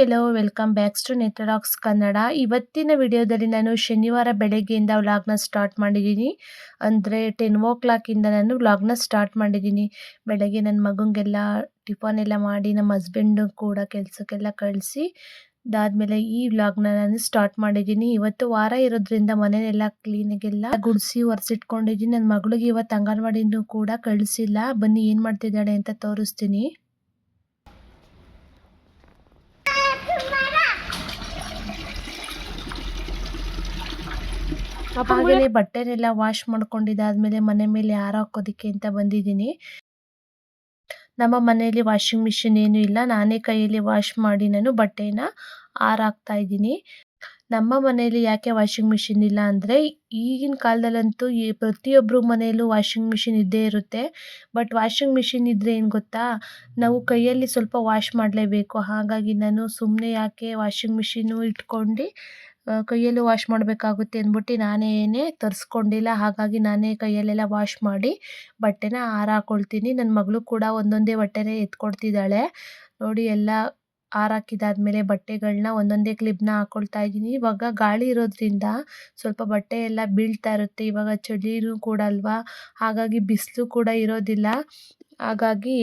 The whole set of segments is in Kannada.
Hello welcome backs to networks Kannada ಇವತ್ತಿನ ವಿಡಿಯೋದಲ್ಲಿ ನಾನು ಶನಿವಾರ ಬೆಳಗ್ಗೆಯಿಂದ ವ್ಲಾಗ್ನ ಸ್ಟಾರ್ಟ್ ಮಾಡಿದ್ದೀನಿ. ಅಂದರೆ ಟೆನ್ ಓ ಕ್ಲಾಕಿಂದ ನಾನು ವ್ಲಾಗ್ನ ಸ್ಟಾರ್ಟ್ ಮಾಡಿದ್ದೀನಿ. ಬೆಳಗ್ಗೆ ನನ್ನ ಮಗನಿಗೆಲ್ಲ ಟಿಫನ್ ಎಲ್ಲ ಮಾಡಿ, ನಮ್ಮ ಹಸ್ಬೆಂಡು ಕೂಡ ಕೆಲಸಕ್ಕೆಲ್ಲ ಕಳಿಸಿ, ಅದಾದಮೇಲೆ ಈ ವ್ಲಾಗ್ನ ನಾನು ಸ್ಟಾರ್ಟ್ ಮಾಡಿದ್ದೀನಿ. ಇವತ್ತು ವಾರ ಇರೋದ್ರಿಂದ ಮನೆಯೆಲ್ಲ ಕ್ಲೀನಿಗೆಲ್ಲ ಗುಡಿಸಿ ಒರೆಸಿಟ್ಕೊಂಡಿದ್ದೀನಿ. ನನ್ನ ಮಗಳಿಗೆ ಇವತ್ತು ಅಂಗನವಾಡಿನೂ ಕೂಡ ಕಳಿಸಿಲ್ಲ. ಬನ್ನಿ ಏನು ಮಾಡ್ತಿದ್ದಾಳೆ ಅಂತ ತೋರಿಸ್ತೀನಿ. ಹಾಗೆಯೇ ಬಟ್ಟೆನೆಲ್ಲ ವಾಶ್ ಮಾಡ್ಕೊಂಡಿದ್ದಾದ್ಮೇಲೆ ಮನೆ ಮೇಲೆ ಹಾರ ಹಾಕೋದಕ್ಕೆ ಅಂತ ಬಂದಿದ್ದೀನಿ. ನಮ್ಮ ಮನೆಯಲ್ಲಿ ವಾಷಿಂಗ್ ಮಿಷಿನ್ ಏನೂ ಇಲ್ಲ. ನಾನೇ ಕೈಯಲ್ಲಿ ವಾಶ್ ಮಾಡಿ ನಾನು ಬಟ್ಟೆನ ಹಾರಾಕ್ತಾ ಇದ್ದೀನಿ. ನಮ್ಮ ಮನೆಯಲ್ಲಿ ಯಾಕೆ ವಾಷಿಂಗ್ ಮಿಷಿನ್ ಇಲ್ಲ ಅಂದರೆ ಈಗಿನ ಕಾಲದಲ್ಲಂತೂ ಈ ಪ್ರತಿಯೊಬ್ಬರು ಮನೆಯಲ್ಲೂ ವಾಷಿಂಗ್ ಮಿಷಿನ್ ಇದ್ದೇ ಇರುತ್ತೆ. ಬಟ್ ವಾಷಿಂಗ್ ಮಿಷಿನ್ ಇದ್ದರೆ ಏನು ಗೊತ್ತಾ? ನಾವು ಕೈಯಲ್ಲಿ ಸ್ವಲ್ಪ ವಾಶ್ ಮಾಡಲೇಬೇಕು. ಹಾಗಾಗಿ ನಾನು ಸುಮ್ಮನೆ ಯಾಕೆ ವಾಷಿಂಗ್ ಮಿಷಿನು ಇಟ್ಕೊಂಡು ಕೈಯಲ್ಲೂ ವಾಶ್ ಮಾಡಬೇಕಾಗುತ್ತೆ ಅಂದ್ಬಿಟ್ಟು ನಾನೇನೇ ತರಿಸ್ಕೊಂಡಿಲ್ಲ. ಹಾಗಾಗಿ ನಾನೇ ಕೈಯಲ್ಲೆಲ್ಲ ವಾಶ್ ಮಾಡಿ ಬಟ್ಟೆನ ಹಾರಾಕೊಳ್ತೀನಿ. ನನ್ನ ಮಗಳು ಕೂಡ ಒಂದೊಂದೇ ಬಟ್ಟೆನೇ ಎತ್ಕೊಡ್ತಿದ್ದಾಳೆ. ನೋಡಿ ಎಲ್ಲ ಹಾರಾಕಿದಾದ್ಮೇಲೆ ಬಟ್ಟೆಗಳನ್ನ ಒಂದೊಂದೇ ಕ್ಲಿಪ್ನ ಹಾಕ್ಕೊಳ್ತಾ ಇದ್ದೀನಿ. ಇವಾಗ ಗಾಳಿ ಇರೋದ್ರಿಂದ ಸ್ವಲ್ಪ ಬಟ್ಟೆ ಎಲ್ಲ ಬೀಳ್ತಾ ಇರುತ್ತೆ. ಇವಾಗ ಚಳಿನೂ ಕೂಡ ಅಲ್ವಾ? ಹಾಗಾಗಿ ಬಿಸಿಲು ಕೂಡ ಇರೋದಿಲ್ಲ. ಹಾಗಾಗಿ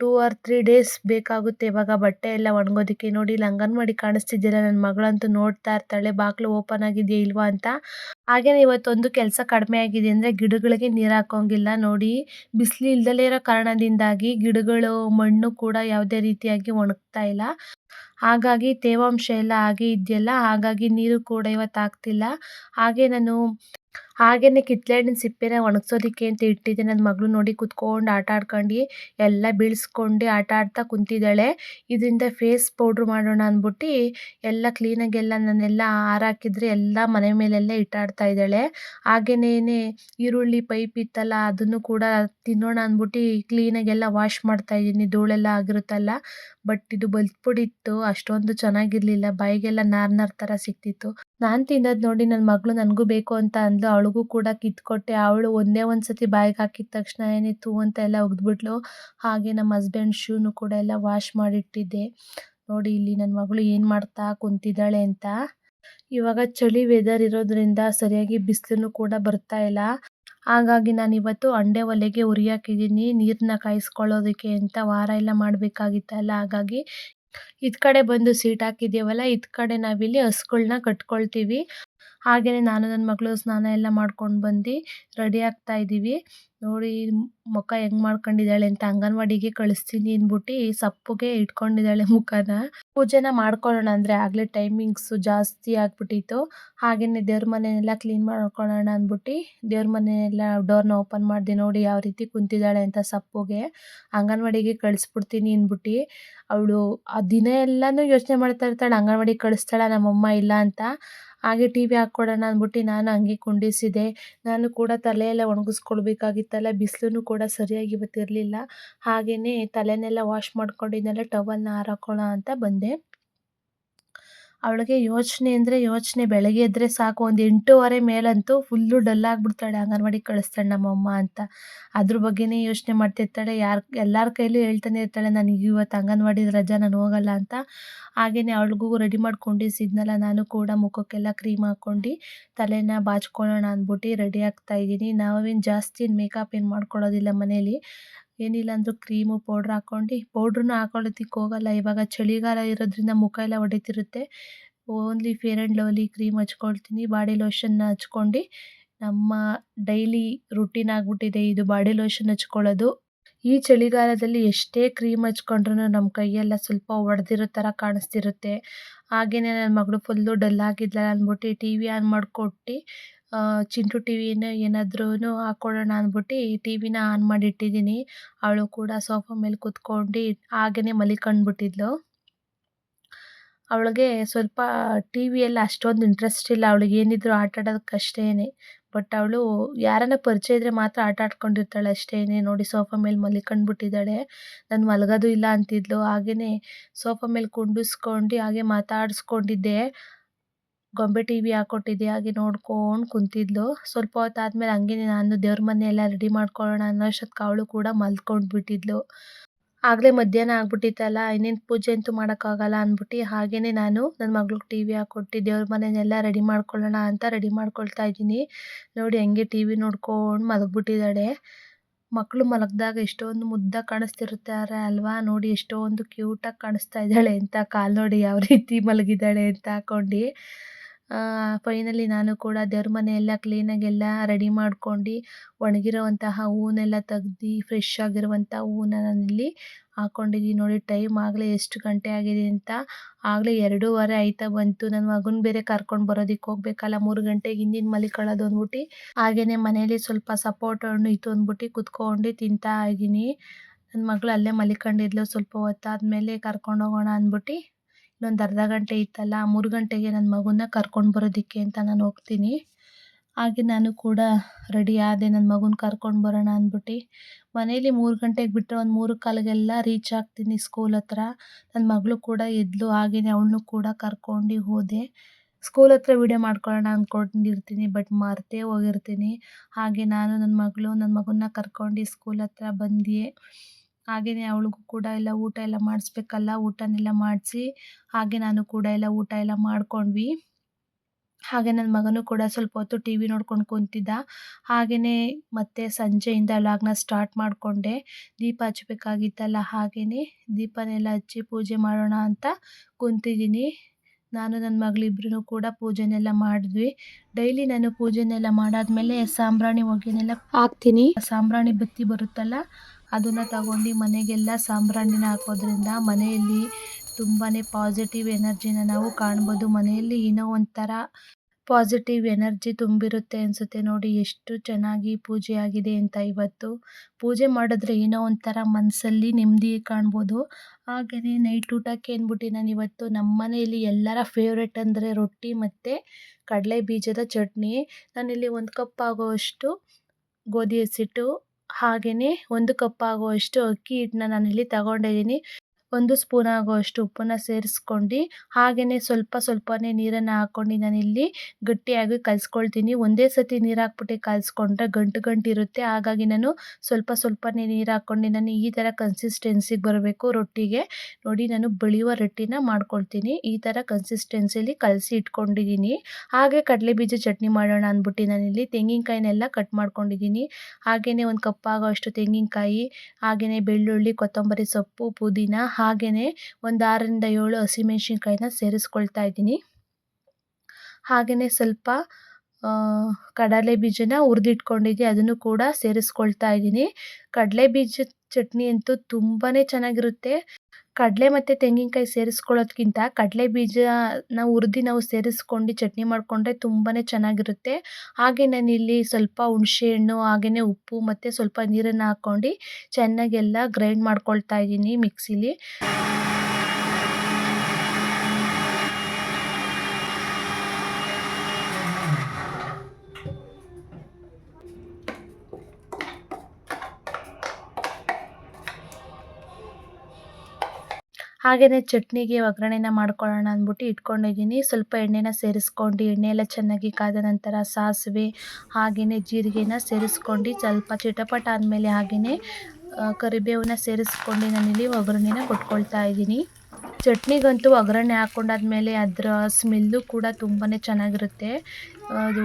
ಟೂ ಆರ್ ತ್ರೀ ಡೇಸ್ ಬೇಕಾಗುತ್ತೆ ಇವಾಗ ಬಟ್ಟೆ ಎಲ್ಲ ಒಣಗೋದಕ್ಕೆ ನೋಡಿ ಇಲ್ಲಿ ಅಂಗನವಾಡಿ ಕಾಣಿಸ್ತಿದ್ದೀರ? ನನ್ನ ಮಗಳಂತೂ ನೋಡ್ತಾ ಇರ್ತಾಳೆ, ಬಾಗಿಲು ಓಪನ್ ಆಗಿದೆಯಾ ಇಲ್ವಾ ಅಂತ. ಹಾಗೆಯೇ ಇವತ್ತೊಂದು ಕೆಲಸ ಕಡಿಮೆ ಆಗಿದೆ ಅಂದರೆ ಗಿಡಗಳಿಗೆ ನೀರು ಹಾಕೋಂಗಿಲ್ಲ. ನೋಡಿ, ಬಿಸಿಲು ಇಲ್ದಲೇ ಇರೋ ಕಾರಣದಿಂದಾಗಿ ಗಿಡಗಳು, ಮಣ್ಣು ಕೂಡ ಯಾವುದೇ ರೀತಿಯಾಗಿ ಒಣಗ್ತಾ ಇಲ್ಲ. ಹಾಗಾಗಿ ತೇವಾಂಶ ಎಲ್ಲ ಆಗಿ ಇದೆಯಲ್ಲ, ಹಾಗಾಗಿ ನೀರು ಕೂಡ ಇವತ್ತು ಆಗ್ತಿಲ್ಲ ಹಾಗೆ ನಾನು ಹಾಗೆಯೇ ಕಿತ್ತಳೆ ಹಣ್ಣಿನ ಸಿಪ್ಪೆನ ಒಣಗ್ಸೋದಕ್ಕೆ ಅಂತ ಇಟ್ಟಿದ್ದೆ ನನ್ನ ಮಗಳು ನೋಡಿ ಕುತ್ಕೊಂಡು ಆಟ ಆಡ್ಕೊಂಡು, ಎಲ್ಲ ಬೀಳಿಸ್ಕೊಂಡು ಆಟ ಆಡ್ತಾ ಕುಂತಿದ್ದಾಳೆ. ಇದರಿಂದ ಫೇಸ್ ಪೌಡ್ರ್ ಮಾಡೋಣ ಅಂದ್ಬಿಟ್ಟು ಎಲ್ಲ ಕ್ಲೀನಾಗೆಲ್ಲ ನಾನೆಲ್ಲ ಹಾರಾಕಿದ್ರೆ ಎಲ್ಲ ಮನೆ ಮೇಲೆಲ್ಲ ಇಟ್ಟಾಡ್ತಾ ಇದ್ದಾಳೆ. ಹಾಗೆಯೇ ಈರುಳ್ಳಿ ಪೈಪ್ ಇತ್ತಲ್ಲ, ಅದನ್ನು ಕೂಡ ತಿನ್ನೋಣ ಅಂದ್ಬಿಟ್ಟು ಕ್ಲೀನಾಗೆಲ್ಲ ವಾಶ್ ಮಾಡ್ತಾ ಇದ್ದೀನಿ. ಧೂಳೆಲ್ಲ ಆಗಿರುತ್ತಲ್ಲ, ಬಟ್ ಇದು ಬಲ್ತ್ಬಿಟ್ಟಿತ್ತು ಅಷ್ಟೊಂದು ಚೆನ್ನಾಗಿರಲಿಲ್ಲ. ಬಾಯಿಗೆಲ್ಲ ನಾರ್ನಾರ್ ನಾರ್ ಥರ ಸಿಕ್ತಿತ್ತು. ನಾನು ತಿನ್ನೋದು ನೋಡಿ ನನ್ನ ಮಗಳು ನನಗೂ ಬೇಕು ಅಂತ ಅಂದ್ಲು. ಅವಳಿಗೂ ಕೂಡ ಕಿತ್ಕೊಟ್ಟೆ. ಅವಳು ಒಂದೇ ಒಂದು ಸತಿ ಬಾಯಿಗೆ ಹಾಕಿದ ತಕ್ಷಣ ಏನಿತ್ತು ಅಂತ ಎಲ್ಲ ಒಗ್ದ್ಬಿಟ್ಲು. ಹಾಗೆ ನಮ್ಮ ಹಸ್ಬೆಂಡ್ ಶೂನು ಕೂಡ ಎಲ್ಲ ವಾಶ್ ಮಾಡಿಟ್ಟಿದ್ದೆ. ನೋಡಿ ಇಲ್ಲಿ ನನ್ನ ಮಗಳು ಏನು ಮಾಡ್ತಾ ಕುಂತಿದ್ದಾಳೆ ಅಂತ. ಇವಾಗ ಚಳಿ ವೆದರ್ ಇರೋದ್ರಿಂದ ಸರಿಯಾಗಿ ಬಿಸಿಲು ಕೂಡ ಬರ್ತಾ ಇಲ್ಲ. ಹಾಗಾಗಿ ನಾನು ಇವತ್ತು ಅಂಡೆ ಒಲೆಗೆ ಉರಿಯಾಕಿದ್ದೀನಿ ನೀರನ್ನ ಕಾಯಿಸ್ಕೊಳ್ಳೋದಕ್ಕೆ ಅಂತ ವಾರ ಎಲ್ಲ ಮಾಡಬೇಕಾಗಿತ್ತಲ್ಲ. ಹಾಗಾಗಿ ಇದ್ ಕಡೆ ಬಂದು ಸೀಟ್ ಹಾಕಿದ್ದೀವಲ್ಲ, ಇದ್ ಕಡೆ ನಾವಿಲ್ಲಿ ಹಸುಗಳ್ನ ಕಟ್ಕೊಳ್ತೀವಿ. ಹಾಗೆಯೇ ನಾನು ನನ್ನ ಮಗಳು ಸ್ನಾನ ಎಲ್ಲ ಮಾಡ್ಕೊಂಡು ಬಂದು ರೆಡಿ ಆಗ್ತಾ ಇದ್ದೀವಿ. ನೋಡಿ ಮುಖ ಹೆಂಗ್ ಮಾಡ್ಕೊಂಡಿದ್ದಾಳೆ ಅಂತ ಅಂಗನವಾಡಿಗೆ ಕಳಿಸ್ತೀನಿ ಅಂದ್ಬಿಟ್ಟು ಸಪ್ಪಗೆ ಇಟ್ಕೊಂಡಿದ್ದಾಳೆ ಮುಖನ. ಪೂಜೆನ ಮಾಡ್ಕೊಳ್ಳೋಣ ಅಂದರೆ ಆಗಲೇ ಟೈಮಿಂಗ್ಸು ಜಾಸ್ತಿ ಆಗ್ಬಿಟ್ಟಿತ್ತು. ಹಾಗೆಯೇ ದೇವ್ರ ಮನೆಯೆಲ್ಲ ಕ್ಲೀನ್ ಮಾಡ್ಕೊಳ್ಳೋಣ ಅಂದ್ಬಿಟ್ಟು ದೇವ್ರ ಮನೆಯೆಲ್ಲ ಡೋರ್ನ ಓಪನ್ ಮಾಡಿದೆ ನೋಡಿ ಯಾವ ರೀತಿ ಕುಂತಿದ್ದಾಳೆ ಅಂತ ಸಪ್ಪುಗೆ. ಅಂಗನವಾಡಿಗೆ ಕಳಿಸ್ಬಿಡ್ತೀನಿ ಅಂದ್ಬಿಟ್ಟು ಅವಳು ಆ ದಿನ ಎಲ್ಲನೂ ಯೋಚನೆ ಮಾಡ್ತಾ ಇರ್ತಾಳೆ ಅಂಗನವಾಡಿಗೆ ಕಳಿಸ್ತಾಳ ನಮ್ಮಮ್ಮ ಇಲ್ಲ ಅಂತ. ಹಾಗೆ ಟಿ ವಿ ಹಾಕ್ಕೊಡೋಣ ಅಂದ್ಬಿಟ್ಟು ನಾನು ಹಂಗೆ ಕುಂಡಿಸಿದೆ. ನಾನು ಕೂಡ ತಲೆಯೆಲ್ಲ ಒಣಗಿಸ್ಕೊಳ್ಬೇಕಾಗಿತ್ತಲ್ಲ ಬಿಸಿಲು ಕೂಡ ಸರಿಯಾಗಿ ಇವತ್ತಿರಲಿಲ್ಲ ಹಾಗೆಯೇ ತಲೆನೆಲ್ಲ ವಾಶ್ ಮಾಡ್ಕೊಂಡಿದ್ದೆಲ್ಲ ಟವಲ್ನ ಹಾರಾಕೋಣ ಅಂತ ಬಂದೆ. ಅವಳಿಗೆ ಯೋಚನೆ ಅಂದರೆ ಯೋಚನೆ, ಬೆಳಗ್ಗೆ ಎದ್ದರೆ ಸಾಕು. ಒಂದು ಎಂಟೂವರೆ ಮೇಲಂತೂ ಫುಲ್ಲು ಡಲ್ ಆಗಿಬಿಡ್ತಾಳೆ. ಅಂಗನವಾಡಿಗೆ ಕಳಿಸ್ತಾಳೆ ನಮ್ಮಮ್ಮ ಅಂತ. ಅದ್ರ ಬಗ್ಗೆನೇ ಯೋಚನೆ ಮಾಡ್ತಿರ್ತಾಳೆ. ಯಾರು, ಎಲ್ಲರ ಕೈಲೂ ಹೇಳ್ತಾನೆ ಇರ್ತಾಳೆ, ನನಗೆ ಇವತ್ತು ಅಂಗನವಾಡಿ ರಜಾ, ನಾನು ಹೋಗಲ್ಲ ಅಂತ. ಹಾಗೆಯೇ ಅವಳಿಗೂ ರೆಡಿ ಮಾಡ್ಕೊಂಡಿಸಿದ್ನಲ್ಲ ನಾನು ಕೂಡ ಮುಖಕ್ಕೆಲ್ಲ ಕ್ರೀಮ್ ಹಾಕ್ಕೊಂಡು, ತಲೆನ ಬಾಚ್ಕೊಳ್ಳೋಣ ಅಂದ್ಬಿಟ್ಟು ರೆಡಿ ಆಗ್ತಾ ಇದ್ದೀನಿ. ನಾವೇನು ಜಾಸ್ತಿ ಮೇಕಪ್ ಏನು ಮಾಡ್ಕೊಳ್ಳೋದಿಲ್ಲ ಮನೇಲಿ. ಏನಿಲ್ಲ ಅಂದರೂ ಕ್ರೀಮು ಪೌಡ್ರ್ ಹಾಕ್ಕೊಂಡು ಪೌಡ್ರನ್ನೂ ಹಾಕೊಳ್ಳೋದಕ್ಕೆ ಹೋಗಲ್ಲ. ಇವಾಗ ಚಳಿಗಾಲ ಇರೋದ್ರಿಂದ ಮುಖ ಎಲ್ಲ ಹೊಡಿತಿರುತ್ತೆ only fair and lovely cream ಹಚ್ಕೊಳ್ತೀನಿ. Body ಲೋಷನ್ನ ಹಚ್ಕೊಂಡು ನಮ್ಮ ಡೈಲಿ ರುಟೀನ್ ಆಗಿಬಿಟ್ಟಿದೆ ಇದು ಬಾಡಿ ಲೋಷನ್ ಹಚ್ಕೊಳ್ಳೋದು. ಈ ಚಳಿಗಾಲದಲ್ಲಿ ಎಷ್ಟೇ ಕ್ರೀಮ್ ಹಚ್ಕೊಂಡ್ರೂ ನಮ್ಮ ಕೈಯೆಲ್ಲ ಸ್ವಲ್ಪ ಒಡೆದಿರೋ ಥರ ಕಾಣಿಸ್ತಿರುತ್ತೆ. ಹಾಗೆಯೇ ನನ್ನ ಮಗಳು ಫುಲ್ಲು ಡಲ್ ಆಗಿದ್ಲ ಅಂದ್ಬಿಟ್ಟು ಟಿ ವಿ ಆನ್ ಮಾಡಿಕೊಟ್ಟು ಚಿಂಟು ಟಿ ವಿನ ಏನಾದ್ರೂ ಹಾಕ್ಕೊಡೋಣ ಅಂದ್ಬಿಟ್ಟು ಟಿ ವಿನ ಆನ್ ಮಾಡಿ ಇಟ್ಟಿದ್ದೀನಿ ಅವಳು ಕೂಡ ಸೋಫಾ ಮೇಲೆ ಕೂತ್ಕೊಂಡು ಹಾಗೇ ಮಲಿಕೊಂಡ್ಬಿಟ್ಟಿದ್ಲು. ಅವಳಿಗೆ ಸ್ವಲ್ಪ ಟಿ ವಿಯಲ್ಲಿ ಅಷ್ಟೊಂದು ಇಂಟ್ರೆಸ್ಟ್ ಇಲ್ಲ. ಅವಳಿಗೆ ಏನಿದ್ರು ಆಟ ಆಡೋದಕ್ಕಷ್ಟೇ ಬಟ್ ಅವಳು ಯಾರನ್ನ ಪರಿಚಯ ಇದ್ದರೆ ಮಾತ್ರ ಆಟ ಆಡ್ಕೊಂಡಿರ್ತಾಳೆ ಅಷ್ಟೇ ನೋಡಿ ಸೋಫಾ ಮೇಲೆ ಮಲಿಕೊಂಡ್ಬಿಟ್ಟಿದ್ದಾಳೆ. ನಾನು ಮಲಗೋದು ಇಲ್ಲ ಅಂತಿದ್ಲು. ಹಾಗೆಯೇ ಸೋಫಾ ಮೇಲೆ ಕುಂಡಿಸ್ಕೊಂಡು ಹಾಗೆ ಮಾತಾಡಿಸ್ಕೊಂಡಿದ್ದೆ. ಗೊಂಬೆ ಟಿ ವಿ ಹಾಕ್ಕೊಟ್ಟಿದ್ದೆ ಹಾಗೆ ನೋಡ್ಕೊಂಡು ಕುಂತಿದ್ಲು. ಸ್ವಲ್ಪ ಹೊತ್ತು ಆದಮೇಲೆ ಹಂಗೇನೆ ನಾನು ದೇವ್ರ ಮನೆ ಎಲ್ಲ ರೆಡಿ ಮಾಡ್ಕೊಳ್ಳೋಣ ಅನ್ನೋ ಅಷ್ಟೊತ್ತು ಅವಳು ಕೂಡ ಮಲ್ಕೊಂಡು ಬಿಟ್ಟಿದ್ಲು. ಆಗಲೇ ಮಧ್ಯಾಹ್ನ ಆಗ್ಬಿಟ್ಟಿತ್ತಲ್ಲ, ಇನ್ನೇನು ಪೂಜೆ ಅಂತೂ ಮಾಡೋಕ್ಕಾಗಲ್ಲ ಅಂದ್ಬಿಟ್ಟು ಹಾಗೆಯೇ ನಾನು ನನ್ನ ಮಗ್ಳಿಗೆ ಟಿ ವಿ ಹಾಕ್ಕೊಟ್ಟು ದೇವ್ರ ಮನೆಯೆಲ್ಲ ರೆಡಿ ಮಾಡ್ಕೊಳ್ಳೋಣ ಅಂತ ರೆಡಿ ಮಾಡ್ಕೊಳ್ತಾ ಇದ್ದೀನಿ. ನೋಡಿ ಹೆಂಗೆ ಟಿ ವಿ ನೋಡ್ಕೊಂಡು ಮಲಗಿಬಿಟ್ಟಿದ್ದಾಳೆ. ಮಕ್ಕಳು ಮಲಗಿದಾಗ ಎಷ್ಟೊಂದು ಮುದ್ದಾಗಿ ಕಾಣಿಸ್ತಿರ್ತಾರೆ ಅಲ್ವಾ? ನೋಡಿ ಎಷ್ಟೊಂದು ಕ್ಯೂಟಾಗಿ ಕಾಣಿಸ್ತಾ ಇದ್ದಾಳೆ ಅಂತ ಕಾಲು ನೋಡಿ ಯಾವ ರೀತಿ ಮಲಗಿದ್ದಾಳೆ ಅಂತ ಹಾಕ್ಕೊಂಡು ಫೈನಲಿ ನಾನು ಕೂಡ ದೇವ್ರ ಮನೆ ಎಲ್ಲ ಕ್ಲೀನಾಗೆಲ್ಲ ರೆಡಿ ಮಾಡ್ಕೊಂಡು ಒಣಗಿರೋವಂತಹ ಹೂವನ್ನೆಲ್ಲ ತೆಗ್ದು ಫ್ರೆಶ್ ಆಗಿರುವಂಥ ಹೂವನ್ನ ನಾನಿಲ್ಲಿ ಹಾಕ್ಕೊಂಡಿದ್ದೀನಿ ನೋಡಿ ಟೈಮ್ ಆಗಲೇ ಎಷ್ಟು ಗಂಟೆ ಆಗಿದೆ ಅಂತ. ಆಗಲೇ ಎರಡೂವರೆ ಆಯ್ತಾ ಬಂತು. ನನ್ನ ಮಗನ ಬೇರೆ ಕರ್ಕೊಂಡು ಬರೋದಕ್ಕೆ ಹೋಗ್ಬೇಕಲ್ಲ, ಮೂರು ಗಂಟೆಗೆ ಹಿಂದಿನ ಮಲಿಕೊಳ್ಳೋದು ಅಂದ್ಬಿಟ್ಟು ಹಾಗೆಯೇ ಮನೇಲಿ ಸ್ವಲ್ಪ ಸಪೋರ್ಟ್ ಹಣ್ಣು ಇತ್ತು ಅಂದ್ಬಿಟ್ಟು ಕುತ್ಕೊಂಡು ತಿಂತಾ ಇದ್ದೀನಿ ನನ್ನ ಮಗಳು ಅಲ್ಲೇ ಮಲಿಕೊಂಡಿದ್ಲು ಸ್ವಲ್ಪ ಹೊತ್ತಾದ್ಮೇಲೆ ಕರ್ಕೊಂಡು ಹೋಗೋಣ ಅಂದ್ಬಿಟ್ಟು ಇನ್ನೊಂದು ಅರ್ಧ ಗಂಟೆ ಇತ್ತಲ್ಲ, ಮೂರು ಗಂಟೆಗೆ ನನ್ನ ಮಗುನ ಕರ್ಕೊಂಡು ಬರೋದಕ್ಕೆ ಅಂತ ನಾನು ಹೋಗ್ತೀನಿ. ಹಾಗೆ ನಾನು ಕೂಡ ರೆಡಿ ಆದೆ ನನ್ನ ಮಗುನ ಕರ್ಕೊಂಡು ಬರೋಣ ಅಂದ್ಬಿಟ್ಟು. ಮನೇಲಿ ಮೂರು ಗಂಟೆಗೆ ಬಿಟ್ಟರೆ ಒಂದು ಮೂರು ಕಾಲಿಗೆಲ್ಲ ರೀಚ್ ಆಗ್ತೀನಿ ಸ್ಕೂಲ್ ಹತ್ರ. ನನ್ನ ಮಗಳು ಕೂಡ ಎದ್ಲು ಹಾಗೆಯೇ ಅವಳನ್ನು ಕೂಡ ಕರ್ಕೊಂಡು ಹೋದೆ. ಸ್ಕೂಲ್ ಹತ್ರ ವೀಡಿಯೋ ಮಾಡ್ಕೊಳ್ಳೋಣ ಅಂದ್ಕೊಂಡಿರ್ತೀನಿ ಬಟ್ ಮರ್ತೇ ಹೋಗಿರ್ತೀನಿ. ಹಾಗೆ ನಾನು ನನ್ನ ಮಗಳು ನನ್ನ ಮಗನ್ನ ಕರ್ಕೊಂಡು ಸ್ಕೂಲ್ ಹತ್ರ ಬಂದೆ ಹಾಗೆಯೇ ಅವಳಿಗೂ ಕೂಡ ಎಲ್ಲ ಊಟ ಎಲ್ಲ ಮಾಡಿಸ್ಬೇಕಲ್ಲ, ಊಟನೆಲ್ಲ ಮಾಡಿಸಿ, ಹಾಗೆ ನಾನು ಕೂಡ ಎಲ್ಲ ಊಟ ಎಲ್ಲ ಮಾಡ್ಕೊಂಡ್ವಿ. ಹಾಗೆ ನನ್ನ ಮಗನೂ ಕೂಡ ಸ್ವಲ್ಪ ಹೊತ್ತು ಟಿ ವಿ ನೋಡ್ಕೊಂಡು ಕುಂತಿದ್ದ. ಹಾಗೆಯೇ ಮತ್ತೆ ಸಂಜೆಯಿಂದ ಲಾಗ್ನ ಸ್ಟಾರ್ಟ್ ಮಾಡಿಕೊಂಡೆ. ದೀಪ ಹಚ್ಚಬೇಕಾಗಿತ್ತಲ್ಲ ಹಾಗೆಯೇ ದೀಪನೆಲ್ಲ ಹಚ್ಚಿ ಪೂಜೆ ಮಾಡೋಣ ಅಂತ ಕುಂತಿದ್ದೀನಿ. ನಾನು ನನ್ನ ಮಗಳಿಬ್ರು ಕೂಡ ಪೂಜೆನೆಲ್ಲ ಮಾಡಿದ್ವಿ. ಡೈಲಿ ನಾನು ಪೂಜೆನೆಲ್ಲ ಮಾಡಾದ್ಮೇಲೆ ಸಾಂಬ್ರಾಣಿ ಹೋಗಿನೆಲ್ಲ ಹಾಕ್ತೀನಿ. ಸಾಂಬ್ರಾಣಿ ಬತ್ತಿ ಬರುತ್ತಲ್ಲ ಅದನ್ನು ತಗೊಂಡು ಮನೆಗೆಲ್ಲ ಸಾಂಬ್ರಾಣಿನ ಹಾಕೋದ್ರಿಂದ ಮನೆಯಲ್ಲಿ ತುಂಬಾ ಪಾಸಿಟಿವ್ ಎನರ್ಜಿನ ನಾವು ಕಾಣ್ಬೋದು. ಮನೆಯಲ್ಲಿ ಏನೋ ಒಂಥರ ಪಾಸಿಟಿವ್ ಎನರ್ಜಿ ತುಂಬಿರುತ್ತೆ ಅನಿಸುತ್ತೆ ನೋಡಿ ಎಷ್ಟು ಚೆನ್ನಾಗಿ ಪೂಜೆ ಆಗಿದೆ ಅಂತ ಇವತ್ತು. ಪೂಜೆ ಮಾಡಿದ್ರೆ ಏನೋ ಒಂಥರ ಮನಸ್ಸಲ್ಲಿ ನೆಮ್ಮದಿ ಕಾಣ್ಬೋದು. ಹಾಗೆಯೇ ನೈಟ್ ಊಟಕ್ಕೆ ಅಂದ್ಬಿಟ್ಟು ನಾನು ಇವತ್ತು ನಮ್ಮ ಮನೆಯಲ್ಲಿ ಎಲ್ಲರ ಫೇವ್ರೆಟ್ ಅಂದರೆ ರೊಟ್ಟಿ ಮತ್ತು ಕಡಲೆ ಬೀಜದ ಚಟ್ನಿ. ನಾನಿಲ್ಲಿ ಒಂದು ಕಪ್ ಆಗುವಷ್ಟು ಗೋಧಿ ಹಸಿಟ್ಟು ಹಾಗೆಯೇ ಒಂದು ಕಪ್ ಆಗುವಷ್ಟು ಅಕ್ಕಿ ಹಿಟ್ಟನ್ನ ನಾನಿಲ್ಲಿ ತಗೊಂಡಿದ್ದೀನಿ. ಒಂದು ಸ್ಪೂನ್ ಆಗುವಷ್ಟು ಉಪ್ಪನ್ನು ಸೇರಿಸ್ಕೊಂಡು ಹಾಗೆಯೇ ಸ್ವಲ್ಪ ಸ್ವಲ್ಪನೇ ನೀರನ್ನು ಹಾಕ್ಕೊಂಡು ನಾನಿಲ್ಲಿ ಗಟ್ಟಿಯಾಗಿ ಕಲಿಸ್ಕೊಳ್ತೀನಿ. ಒಂದೇ ಸತಿ ನೀರು ಹಾಕ್ಬಿಟ್ಟು ಕಲಿಸ್ಕೊಂಡ್ರೆ ಗಂಟು ಗಂಟು ಇರುತ್ತೆ. ಹಾಗಾಗಿ ನಾನು ಸ್ವಲ್ಪ ಸ್ವಲ್ಪನೇ ನೀರು ಹಾಕ್ಕೊಂಡು ನಾನು ಈ ಥರ ಕನ್ಸಿಸ್ಟೆನ್ಸಿಗೆ ಬರಬೇಕು ರೊಟ್ಟಿಗೆ. ನೋಡಿ ನಾನು ಬೆಳೆಯುವ ರೊಟ್ಟಿನ ಮಾಡ್ಕೊಳ್ತೀನಿ. ಈ ಥರ ಕನ್ಸಿಸ್ಟೆನ್ಸಿಯಲ್ಲಿ ಕಲಸಿ ಇಟ್ಕೊಂಡಿದ್ದೀನಿ ಹಾಗೆ ಕಡಲೆ ಬೀಜ ಚಟ್ನಿ ಮಾಡೋಣ ಅಂದ್ಬಿಟ್ಟು ನಾನಿಲ್ಲಿ ತೆಂಗಿನಕಾಯಿನೆಲ್ಲ ಕಟ್ ಮಾಡ್ಕೊಂಡಿದ್ದೀನಿ ಹಾಗೆಯೇ ಒಂದು ಕಪ್ ಅಷ್ಟು ತೆಂಗಿನಕಾಯಿ ಹಾಗೆಯೇ ಬೆಳ್ಳುಳ್ಳಿ, ಕೊತ್ತಂಬರಿ ಸೊಪ್ಪು, ಪುದೀನ ಹಾಗೆಯೇ ಒಂದು ಆರರಿಂದ ಏಳು ಹಸಿಮೆಣ್ಸಿನ್ಕಾಯಿನ ಸೇರಿಸ್ಕೊಳ್ತಾ ಇದ್ದೀನಿ. ಹಾಗೆಯೇ ಸ್ವಲ್ಪ ಕಡಲೆ ಬೀಜನ ಹುರಿದಿಟ್ಕೊಂಡಿದ್ದೆ, ಅದನ್ನು ಕೂಡ ಸೇರಿಸ್ಕೊಳ್ತಾ ಇದ್ದೀನಿ. ಕಡಲೆ ಬೀಜದ ಚಟ್ನಿ ಅಂತೂ ತುಂಬಾ ಚೆನ್ನಾಗಿರುತ್ತೆ. ಕಡಲೆ ಮತ್ತು ತೆಂಗಿನಕಾಯಿ ಸೇರಿಸ್ಕೊಳ್ಳೋದ್ಕಿಂತ ಕಡಲೆ ಬೀಜನ ಹುರಿದು ನಾವು ಸೇರಿಸ್ಕೊಂಡು ಚಟ್ನಿ ಮಾಡಿಕೊಂಡ್ರೆ ತುಂಬಾ ಚೆನ್ನಾಗಿರುತ್ತೆ. ಹಾಗೆ ನಾನಿಲ್ಲಿ ಸ್ವಲ್ಪ ಹುಣಸೆಹಣ್ಣು ಹಾಗೆಯೇ ಉಪ್ಪು ಮತ್ತು ಸ್ವಲ್ಪ ನೀರನ್ನು ಹಾಕ್ಕೊಂಡು ಚೆನ್ನಾಗೆಲ್ಲ ಗ್ರೈಂಡ್ ಮಾಡ್ಕೊಳ್ತಾ ಇದ್ದೀನಿ ಮಿಕ್ಸಿಲಿ ಹಾಗೆಯೇ ಚಟ್ನಿಗೆ ಒಗ್ಗರಣೆನ ಮಾಡ್ಕೊಳ್ಳೋಣ ಅಂದ್ಬಿಟ್ಟು ಇಟ್ಕೊಂಡಿದ್ದೀನಿ. ಸ್ವಲ್ಪ ಎಣ್ಣೆನ ಸೇರಿಸ್ಕೊಂಡು ಎಣ್ಣೆ ಎಲ್ಲ ಚೆನ್ನಾಗಿ ಕಾದ ನಂತರ ಸಾಸಿವೆ ಹಾಗೆಯೇ ಜೀರಿಗೆನ ಸೇರಿಸ್ಕೊಂಡು, ಸ್ವಲ್ಪ ಚಿಟಪಟ ಆದಮೇಲೆ ಹಾಗೆಯೇ ಕರಿಬೇವನ್ನ ಸೇರಿಸ್ಕೊಂಡು ನಾನಿಲ್ಲಿ ಒಗ್ಗರಣೆನ ಕೊಟ್ಕೊಳ್ತಾ ಇದ್ದೀನಿ. ಚಟ್ನಿಗಂತೂ ಒಗ್ಗರಣೆ ಹಾಕ್ಕೊಂಡಾದ್ಮೇಲೆ ಅದರ ಸ್ಮೆಲ್ಲು ಕೂಡ ತುಂಬಾ ಚೆನ್ನಾಗಿರುತ್ತೆ. ಅದು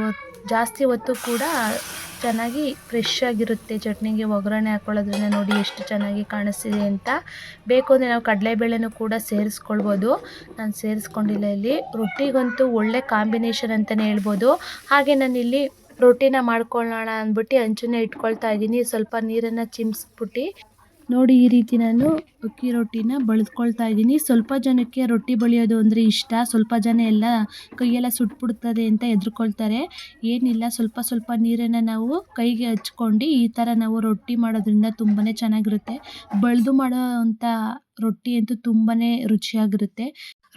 ಜಾಸ್ತಿ ಹೊತ್ತು ಕೂಡ ಚೆನ್ನಾಗಿ ಫ್ರೆಶ್ ಆಗಿರುತ್ತೆ. ಚಟ್ನಿಗೆ ಒಗ್ಗರಣೆ ಹಾಕ್ಕೊಳ್ಳೋದ್ರಿಂದ ನೋಡಿ ಎಷ್ಟು ಚೆನ್ನಾಗಿ ಕಾಣಿಸ್ತಿದೆ ಅಂತ. ಬೇಕು ಅಂದರೆ ನಾವು ಕಡಲೆಬೇಳೆನೂ ಕೂಡ ಸೇರಿಸ್ಕೊಳ್ಬೋದು. ನಾನು ಸೇರಿಸ್ಕೊಂಡಿಲ್ಲ ಇಲ್ಲಿ. ರೊಟ್ಟಿಗಂತೂ ಒಳ್ಳೆ ಕಾಂಬಿನೇಷನ್ ಅಂತಲೇ ಹೇಳ್ಬೋದು. ಹಾಗೆ ನಾನಿಲ್ಲಿ ರೊಟ್ಟಿನ ಮಾಡ್ಕೊಳ್ಳೋಣ ಅಂದ್ಬಿಟ್ಟು ಹಂಚನ್ನ ಇಟ್ಕೊಳ್ತಾ ಇದ್ದೀನಿ. ಸ್ವಲ್ಪ ನೀರನ್ನು ಚಿಮ್ಸ್ಬಿಟ್ಟು ನೋಡಿ ಈ ರೀತಿ ನಾನು ಅಕ್ಕಿ ರೊಟ್ಟಿನ ಬಳಸ್ಕೊಳ್ತಾ ಇದ್ದೀನಿ. ಸ್ವಲ್ಪ ಜನಕ್ಕೆ ರೊಟ್ಟಿ ಬಳಿಯೋದು ಅಂದರೆ ಇಷ್ಟ. ಸ್ವಲ್ಪ ಜನ ಎಲ್ಲ ಕೈಯೆಲ್ಲ ಸುಟ್ಬಿಡ್ತದೆ ಅಂತ ಹೆದ್ರುಕೊಳ್ತಾರೆ ಏನಿಲ್ಲ, ಸ್ವಲ್ಪ ಸ್ವಲ್ಪ ನೀರನ್ನು ನಾವು ಕೈಗೆ ಹಚ್ಕೊಂಡು ಈ ಥರ ನಾವು ರೊಟ್ಟಿ ಮಾಡೋದ್ರಿಂದ ತುಂಬಾ ಚೆನ್ನಾಗಿರುತ್ತೆ. ಬಳ್ದು ಮಾಡೋ ರೊಟ್ಟಿ ಅಂತೂ ತುಂಬಾ ರುಚಿಯಾಗಿರುತ್ತೆ.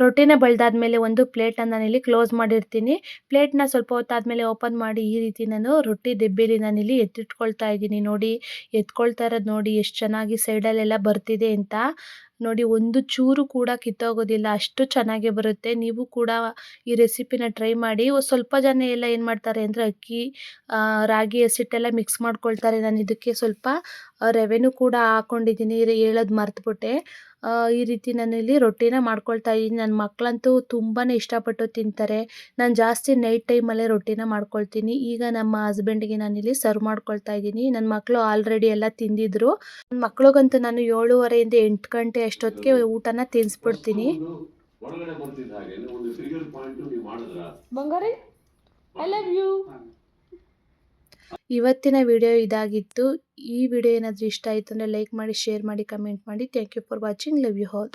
ರೊಟ್ಟಿನ ಬಳ್ದಾದ್ಮೇಲೆ ಒಂದು ಪ್ಲೇಟನ್ನು ನಾನಿಲ್ಲಿ ಕ್ಲೋಸ್ ಮಾಡಿರ್ತೀನಿ. ಪ್ಲೇಟ್ನ ಸ್ವಲ್ಪ ಹೊತ್ತಾದ್ಮೇಲೆ ಓಪನ್ ಮಾಡಿ ಈ ರೀತಿ ನಾನು ರೊಟ್ಟಿ ದೆಬ್ಬೆಲಿ ನಾನಿಲ್ಲಿ ಎತ್ತಿಟ್ಕೊಳ್ತಾ ಇದ್ದೀನಿ. ನೋಡಿ, ಎತ್ಕೊಳ್ತಾ ಇರೋದು ನೋಡಿ ಎಷ್ಟು ಚೆನ್ನಾಗಿ ಸೈಡಲ್ಲೆಲ್ಲ ಬರ್ತಿದೆ ಅಂತ. ನೋಡಿ, ಒಂದು ಚೂರು ಕೂಡ ಕಿತ್ತೋಗೋದಿಲ್ಲ. ಅಷ್ಟು ಚೆನ್ನಾಗಿ ಬರುತ್ತೆ. ನೀವು ಕೂಡ ಈ ರೆಸಿಪಿನ ಟ್ರೈ ಮಾಡಿ. ಸ್ವಲ್ಪ ಜನ ಎಲ್ಲ ಏನು ಮಾಡ್ತಾರೆ ಅಂದರೆ ಅಕ್ಕಿ ರಾಗಿ, ಹಸಿಟ್ಟೆಲ್ಲ ಮಿಕ್ಸ್ ಮಾಡ್ಕೊಳ್ತಾರೆ. ನಾನು ಇದಕ್ಕೆ ಸ್ವಲ್ಪ ರವೆನೂ ಕೂಡ ಹಾಕ್ಕೊಂಡಿದ್ದೀನಿ ಹೇಳೋದು ಮರ್ತುಬಿಟ್ಟೆ. ಈ ರೀತಿ ನಾನು ಇಲ್ಲಿ ರೊಟ್ಟಿನ ಮಾಡ್ಕೊಳ್ತಾ ಇದ್ದೀನಿ. ನನ್ನ ಮಕ್ಕಳಂತೂ ತುಂಬಾ ಇಷ್ಟಪಟ್ಟು ತಿಂತಾರೆ. ನಾನು ಜಾಸ್ತಿ ನೈಟ್ ಟೈಮಲ್ಲೇ ರೊಟ್ಟಿನ ಮಾಡ್ಕೊಳ್ತೀನಿ. ಈಗ ನಮ್ಮ ಹಸ್ಬೆಂಡ್ಗೆ ನಾನಿಲ್ಲಿ ಸರ್ವ್ ಮಾಡ್ಕೊಳ್ತಾ ಇದ್ದೀನಿ. ನನ್ನ ಮಕ್ಕಳು ಆಲ್ರೆಡಿ ಎಲ್ಲ ತಿಂದಿದ್ರು. ನನ್ನ ಮಕ್ಳಿಗಂತೂ ನಾನು ಏಳುವರೆಯಿಂದ ಎಂಟು ಗಂಟೆ ಅಷ್ಟೊತ್ತಿಗೆ ಊಟನ ತಿನ್ನಿಸ್ಬಿಡ್ತೀನಿ ಬಂಗಾರಿ ಐ ಲವ್ ಯು ಇವತ್ತಿನ ವಿಡಿಯೋ ಇದಾಗಿತ್ತು. ಈ ವಿಡಿಯೋ ಏನಾದರೂ ಇಷ್ಟ ಆಯಿತು ಅಂದರೆ ಲೈಕ್ ಮಾಡಿ, ಶೇರ್ ಮಾಡಿ, ಕಮೆಂಟ್ ಮಾಡಿ. Thank you for watching love you all